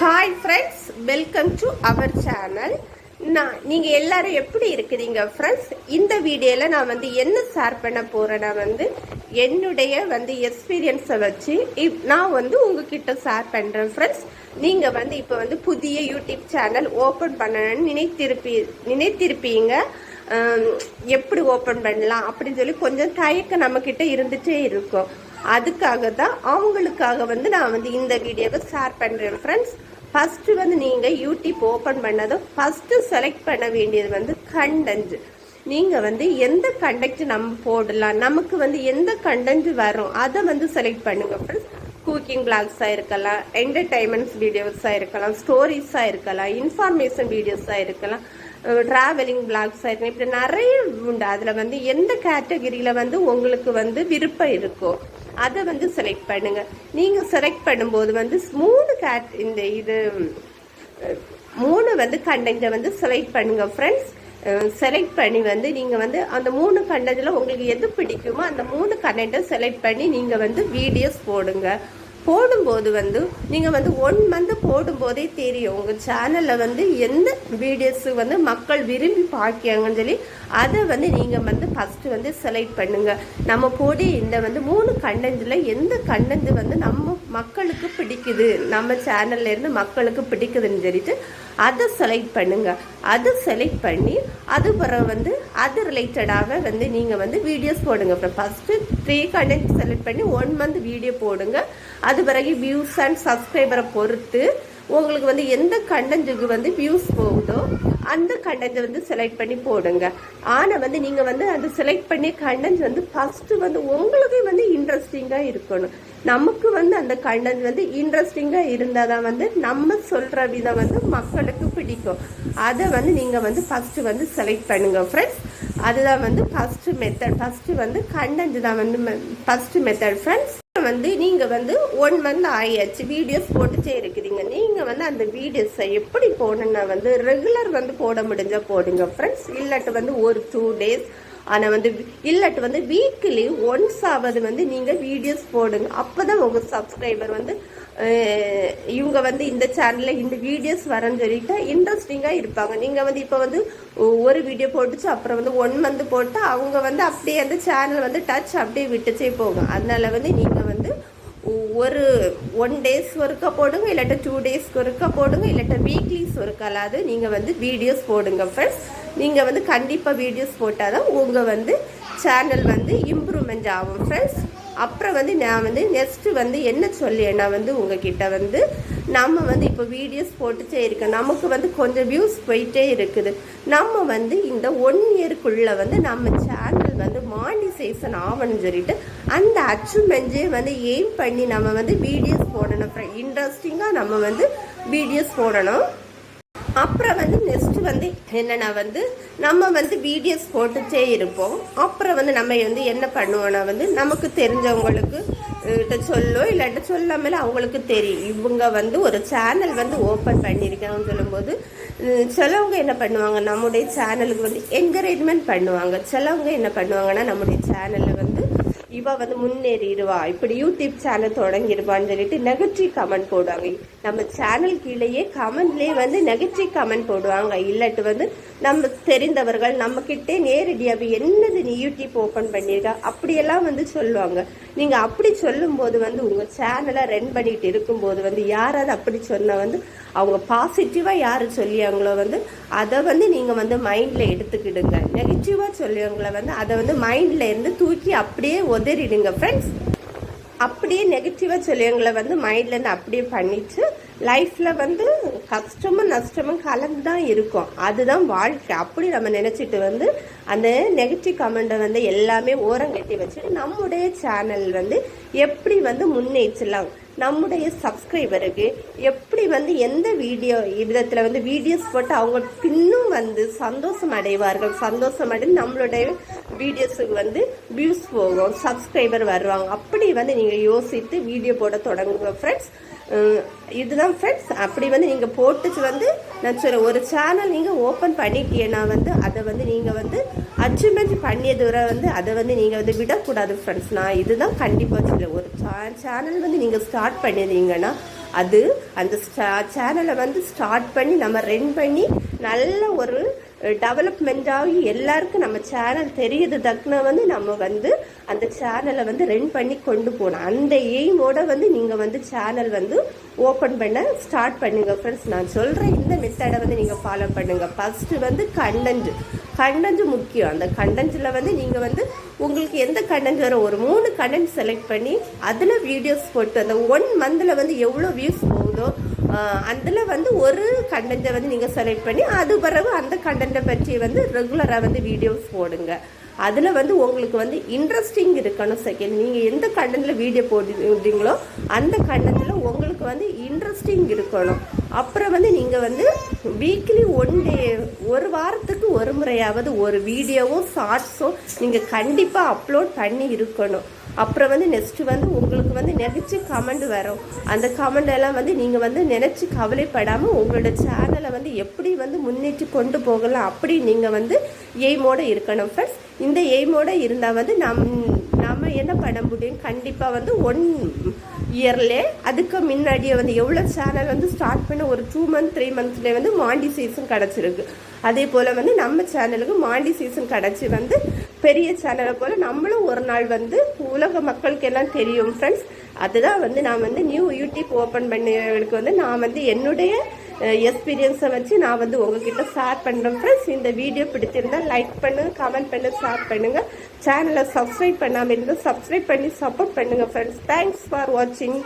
Hi friends welcome to our channel நான் நீங்கள் எல்லாரும் எப்படி இருக்கிறீங்க ஃப்ரெண்ட்ஸ் இந்த வீடியோவில் நான் வந்து என்ன ஷேர் பண்ண போகிறேன்னா வந்து என்னுடைய வந்து எக்ஸ்பீரியன்ஸை வச்சு இப் நான் வந்து உங்ககிட்ட ஷேர் பண்ணுறேன் ஃப்ரெண்ட்ஸ் நீங்கள் வந்து இப்போ வந்து புதிய யூடியூப் சேனல் ஓப்பன் பண்ணணும்னு நினைத்திருப்பி நினைத்திருப்பீங்க. எப்படி ஓப்பன் பண்ணலாம் அப்படின்னு சொல்லி கொஞ்சம் தயக்கம் நம்மக்கிட்ட இருந்துகிட்டே இருக்கும். அதுக்காக தான் அவங்களுக்காக வந்து நான் வந்து இந்த வீடியோவை ஷேர் பண்ணுறேன் ஃப்ரெண்ட்ஸ் ஃபஸ்ட்டு வந்து நீங்கள் யூடியூப் ஓப்பன் பண்ணதும் ஃபஸ்ட்டு செலக்ட் பண்ண வேண்டியது வந்து கண்டென்ட் நீங்கள் வந்து எந்த கண்டென்ட் நம்ம போடலாம் நமக்கு வந்து எந்த கண்டென்ட் வரும் அதை வந்து செலக்ட் பண்ணுங்கள் ஃப்ரெண்ட்ஸ் குக்கிங் பிளாக்ஸாக இருக்கலாம் என்டர்டைன்மெண்ட்ஸ் வீடியோஸாக இருக்கலாம் ஸ்டோரிஸாக இருக்கலாம் இன்ஃபர்மேஷன் வீடியோஸாக இருக்கலாம். ட்ராவலிங் பிளாக்ஸாக இருக்கலாம் இப்படி நிறைய உண்டு. அதில் வந்து எந்த கேட்டகரியில் வந்து உங்களுக்கு வந்து விருப்பம் இருக்கோ அதை வந்து செலக்ட் பண்ணுங்க. நீங்கள் செலக்ட் பண்ணும்போது வந்து மூணு கேட் இந்த இது மூணு வந்து கண்டென்ட்டை வந்து செலக்ட் பண்ணுங்க ஃப்ரெண்ட்ஸ் செலக்ட் பண்ணி வந்து நீங்கள் வந்து அந்த மூணு கண்டென்ட்டில் உங்களுக்கு எது பிடிக்குமோ அந்த மூணு கண்டென்ட்டை செலக்ட் பண்ணி நீங்கள் வந்து வீடியோஸ் போடுங்க. போடும்போது வந்து நீங்கள் வந்து ஒன் மந்த் போடும்போதே தெரியும். உங்கள் சேனலில் வந்து எந்த வீடியோஸு வந்து மக்கள் விரும்பி பார்க்காங்கன்னு சொல்லி அதை வந்து நீங்கள் வந்து ஃபஸ்ட்டு வந்து செலக்ட் பண்ணுங்கள் நம்ம போடி இந்த வந்து மூணு கண்டென்ட்டில் எந்த கண்டென்ட் வந்து நம்ம மக்களுக்கு பிடிக்குது? நம்ம சேனல்ல இருந்து மக்களுக்கு பிடிக்குதுன்னு சொல்லிட்டு அதை செலக்ட் பண்ணுங்க. அதை செலக்ட் பண்ணி அது பிறகு வந்து அது ரிலேட்டடாக வந்து நீங்கள் வந்து வீடியோஸ் போடுங்க ஃபஸ்ட்டு த்ரீ கண்டென்ட் செலக்ட் பண்ணி ஒன் மந்த் வீடியோ போடுங்க. அது பிறகு வியூஸ் அண்ட் சப்ஸ்கிரைபரை பொறுத்து உங்களுக்கு வந்து எந்த கண்டென்ட்டுக்கு வந்து வியூஸ் போகுதோ அந்த கண்டென்ட் வந்து செலக்ட் பண்ணி போடுங்க. ஆனால் வந்து நீங்கள் வந்து அந்த செலக்ட் பண்ணி கண்டென்ட் வந்து ஃபஸ்ட்டு வந்து உங்களுக்கு வந்து இன்ட்ரெஸ்டிங்காக இருக்கணும். நமக்கு வந்து அந்த கண்டென்ட் வந்து இன்ட்ரெஸ்டிங்காக இருந்தால் தான் வந்து நம்ம சொல்கிற விதம் வந்து மக்களுக்கு பிடிக்கும். அதை வந்து நீங்கள் வந்து ஃபஸ்ட்டு வந்து செலக்ட் பண்ணுங்கள் ஃப்ரெண்ட்ஸ் அதுதான் வந்து ஃபஸ்ட்டு மெத்தட் ஃபஸ்ட்டு வந்து கண்டென்ட் தான் வந்து ஃபஸ்ட்டு மெத்தட் ஃப்ரெண்ட்ஸ் வந்து நீங்கள் வந்து ஒன் மந்த் ஆயாச்சு வீடியோஸ் போட்டுச்சே இருக்கிறீங்க. நீங்கள் வந்து அந்த வீடியோஸை எப்படி போடணும்னா வந்து ரெகுலர் வந்து போட முடிஞ்சால் போடுங்க ஃப்ரெண்ட்ஸ் இல்லாட்டு வந்து ஒரு டூ டேஸ் ஆனால் வந்து இல்லாட்டு வந்து வீக்லி ஒன்ஸ் ஆவது வந்து நீங்கள் வீடியோஸ் போடுங்க. அப்போ தான் உங்கள் சப்ஸ்கிரைபர் வந்து இவங்க வந்து இந்த சேனலில் இந்த வீடியோஸ் வரேன்னு சொல்லிட்டு இன்ட்ரெஸ்டிங்காக இருப்பாங்க. நீங்கள் வந்து இப்போ வந்து ஒரு வீடியோ போட்டுச்சு அப்புறம் வந்து ஒன் மந்த் போட்டு அவங்க வந்து அப்படியே அந்த சேனல் வந்து டச் அப்படியே விட்டுச்சே போகும். அதனால வந்து நீங்கள் ஒரு ஒன் டேஸ் ஒருக்கா போடுங்க இல்லாட்ட டூ டேஸ்க்கு ஒருக்கா போடுங்க இல்லாட்ட வீக்லிஸ் ஒருக்காலாவது நீங்கள் வந்து வீடியோஸ் போடுங்க ஃப்ரெண்ட்ஸ் நீங்கள் வந்து கண்டிப்பாக வீடியோஸ் போட்டால் தான் உங்கள் வந்து சேனல் வந்து இம்ப்ரூவ்மெண்ட் ஆகும் ஃப்ரெண்ட்ஸ் அப்புறம் வந்து நான் வந்து நெக்ஸ்ட்டு வந்து என்ன சொல்லியேன்னா வந்து உங்ககிட்ட வந்து நம்ம வந்து இப்போ வீடியோஸ் போட்டுட்டே இருக்கோம். நமக்கு வந்து கொஞ்சம் வியூஸ் போயிட்டே இருக்குது. நம்ம வந்து இந்த ஒன் இயர்க்குள்ளே வந்து நம்ம சேனல் வந்து மானிசேஷன் ஆகணும்னு சொல்லிட்டு அந்த அச்சீவ்மெண்ட்டே வந்து எய்ம் பண்ணி நம்ம வந்து வீடியோஸ் போடணும் இன்ட்ரெஸ்டிங்காக நம்ம வந்து வீடியோஸ் போடணும். அப்புறம் வந்து நெக்ஸ்ட் வந்து என்னன்னா வந்து நம்ம வந்து வீடியோஸ் போட்டுட்டே இருப்போம். அப்புறம் வந்து நம்ம வந்து என்ன பண்ணுவோம்னா வந்து நமக்கு தெரிஞ்சவங்களுக்கு கிட்ட சொல்லோ இல்லாட்ட சொல்லாமல் அவங்களுக்கு தெரியும். இவங்க வந்து ஒரு சேனல் வந்து ஓப்பன் பண்ணியிருக்காங்கன்னு சொல்லும்போது சிலவங்க என்ன பண்ணுவாங்க நம்முடைய சேனலுக்கு வந்து என்கரேஜ்மெண்ட் பண்ணுவாங்க. சிலவங்க என்ன பண்ணுவாங்கன்னா நம்முடைய சேனலில் வந்து இவ வந்து முன்னேறிடுவா இப்படி யூடியூப் சேனல் தொடங்கிடுவான்னு சொல்லிட்டு நெகட்டிவ் கமெண்ட் போடுவாங்க. நம்ம சேனல் கீழேயே கமெண்ட்லேயே வந்து நெகட்டிவ் கமெண்ட் போடுவாங்க. இல்லாட்டு வந்து நம்ம தெரிந்தவர்கள் நம்மக்கிட்டே நேரடியாக என்னது நீ யூடியூப் ஓப்பன் பண்ணியிருக்கா? அப்படியெல்லாம் வந்து சொல்லுவாங்க. நீங்கள் அப்படி சொல்லும்போது வந்து உங்கள் சேனலை ரன் பண்ணிகிட்டு இருக்கும்போது வந்து யாராவது அப்படி சொன்னால் வந்து அவங்க பாசிட்டிவாக யார் சொல்லியாங்களோ வந்து அதை வந்து நீங்கள் வந்து மைண்டில் எடுத்துக்கிடுங்க. நெகட்டிவாக சொல்லியவங்கள வந்து அதை வந்து மைண்டில் இருந்து தூக்கி அப்படியே உதறிடுங்க ஃப்ரெண்ட்ஸ் அப்படியே நெகட்டிவாக சொல்லியவங்களை வந்து மைண்ட்லேருந்து அப்படியே பண்ணிட்டு லைஃப்பில் வந்து கஷ்டமும் நஷ்டமும் கலந்து தான் இருக்கும். அதுதான் வாழ்க்கை. அப்படி நம்ம நினச்சிட்டு வந்து அந்த நெகட்டிவ் கமெண்ட்டை வந்து எல்லாமே ஓரங்கட்டி வச்சுட்டு நம்முடைய சேனல் வந்து எப்படி வந்து முன்னேற்றலாம்? நம்முடைய சப்ஸ்கிரைபருக்கு எப்படி வந்து எந்த வீடியோ விதத்தில் வந்து வீடியோஸ் போட்டு அவங்க பின்னும் வந்து சந்தோஷம் அடைவார்கள் சந்தோஷம் அடைந்து நம்மளுடைய வீடியோஸுக்கு வந்து வியூஸ் போகும் சப்ஸ்கிரைபர் வருவாங்க. அப்படி வந்து நீங்கள் யோசித்து வீடியோ போட தொடங்குங்க ஃப்ரெண்ட்ஸ் இதுதான் ஃப்ரெண்ட்ஸ் அப்படி வந்து நீங்கள் போட்டுச்சு வந்து நான் சொல்ல ஒரு சேனல் நீங்கள் ஓப்பன் பண்ணிட்டீங்கன்னா வந்து அதை வந்து நீங்கள் வந்து அச்சீவ்மெண்ட் பண்ணிய தூரம் வந்து அதை வந்து நீங்கள் வந்து விடக்கூடாது ஃப்ரெண்ட்ஸ் நான் இதுதான் கண்டிப்பாக சொல்ல ஒரு சேனல் வந்து நீங்கள் ஸ்டார்ட் பண்ணியிருந்தீங்கன்னா அது அந்த சேனலை வந்து ஸ்டார்ட் பண்ணி நம்ம ரன் பண்ணி நல்ல ஒரு டெவலப்மெண்ட் ஆகி எல்லாருக்கும் நம்ம சேனல் தெரியுது தக்குன வந்து நம்ம வந்து அந்த சேனலை வந்து ரன் பண்ணி கொண்டு போகணும். அந்த எய்மோட வந்து நீங்கள் வந்து சேனல் வந்து ஓப்பன் பண்ண ஸ்டார்ட் பண்ணுங்க ஃப்ரெண்ட்ஸ் நான் சொல்கிறேன் இந்த மெத்தடை வந்து நீங்கள் ஃபாலோ பண்ணுங்கள் ஃபஸ்ட்டு வந்து கண்டென்ட் கண்டென்ட் முக்கியம். அந்த கண்டென்ட்டில் வந்து நீங்கள் வந்து உங்களுக்கு எந்த கண்டென்ட் வரும் ஒரு மூணு கண்டென்ட் செலக்ட் பண்ணி அதில் வீடியோஸ் போட்டு அந்த ஒன் மந்தில் வந்து எவ்வளோ வியூஸ் போகுதோ அதில் வந்து ஒரு கண்டென்ட்டை வந்து நீங்கள் செலக்ட் பண்ணி அது பிறகு அந்த கண்டென்ட்டை பற்றி வந்து ரெகுலராக வந்து வீடியோஸ் போடுங்க. அதில் வந்து உங்களுக்கு வந்து இன்ட்ரெஸ்டிங் இருக்கணும் செகண்ட் நீங்கள் எந்த கண்டனில் வீடியோ போடுறீங்களோ அந்த கண்டனில் உங்களுக்கு வந்து இன்ட்ரெஸ்டிங் இருக்கணும். அப்புறம் வந்து நீங்கள் வந்து வீக்லி ஒன் டே ஒரு வாரத்துக்கு ஒரு முறையாவது ஒரு வீடியோவும் ஷார்ட்ஸும் நீங்கள் கண்டிப்பாக அப்லோட் பண்ணி இருக்கணும். அப்புறம் வந்து நெக்ஸ்ட்டு வந்து உங்களுக்கு வந்து நினச்சி கமெண்ட் வரும். அந்த கமெண்ட் எல்லாம் வந்து நீங்கள் வந்து நினச்சி கவலைப்படாமல் உங்களோட சேனலை வந்து எப்படி வந்து முன்னேற்றி கொண்டு போகலாம் அப்படி நீங்கள் வந்து எய்மோடு இருக்கணும் ஃப்ரெண்ட்ஸ் இந்த எய்மோட இருந்தால் வந்து நம் நம்ம என்ன பண்ண முடியும் கண்டிப்பாக வந்து ஒன் இயர்லே அதுக்கு முன்னாடியே வந்து எவ்வளோ சேனல் வந்து ஸ்டார்ட் பண்ண ஒரு டூ மந்த் த்ரீ மந்த்ஸ்லேயே வந்து மாண்டி சீசன் கிடச்சிருக்கு. அதே போல் வந்து நம்ம சேனலுக்கு மாண்டி சீசன் கிடச்சி வந்து பெரிய சேனலை போல் நம்மளும் ஒரு நாள் வந்து உலக மக்களுக்கு எல்லாம் தெரியும் ஃப்ரெண்ட்ஸ் அதுதான் வந்து நான் வந்து நியூ யூடியூப் ஓப்பன் பண்ணவங்களுக்கு வந்து நான் வந்து என்னுடைய எக்ஸ்பீரியன்ஸை வச்சு நான் வந்து உங்ககிட்ட ஷேர் பண்ணுறேன் ஃப்ரெண்ட்ஸ் இந்த வீடியோ பிடிச்சிருந்தா லைக் பண்ணுங்கள் கமெண்ட் பண்ணு ஷேர் பண்ணுங்கள் சேனலை சப்ஸ்கிரைப் பண்ணாமல் இருந்தால் சப்ஸ்கிரைப் பண்ணி சப்போர்ட் பண்ணுங்கள் ஃப்ரெண்ட்ஸ் தேங்க்ஸ் ஃபார் வாட்சிங்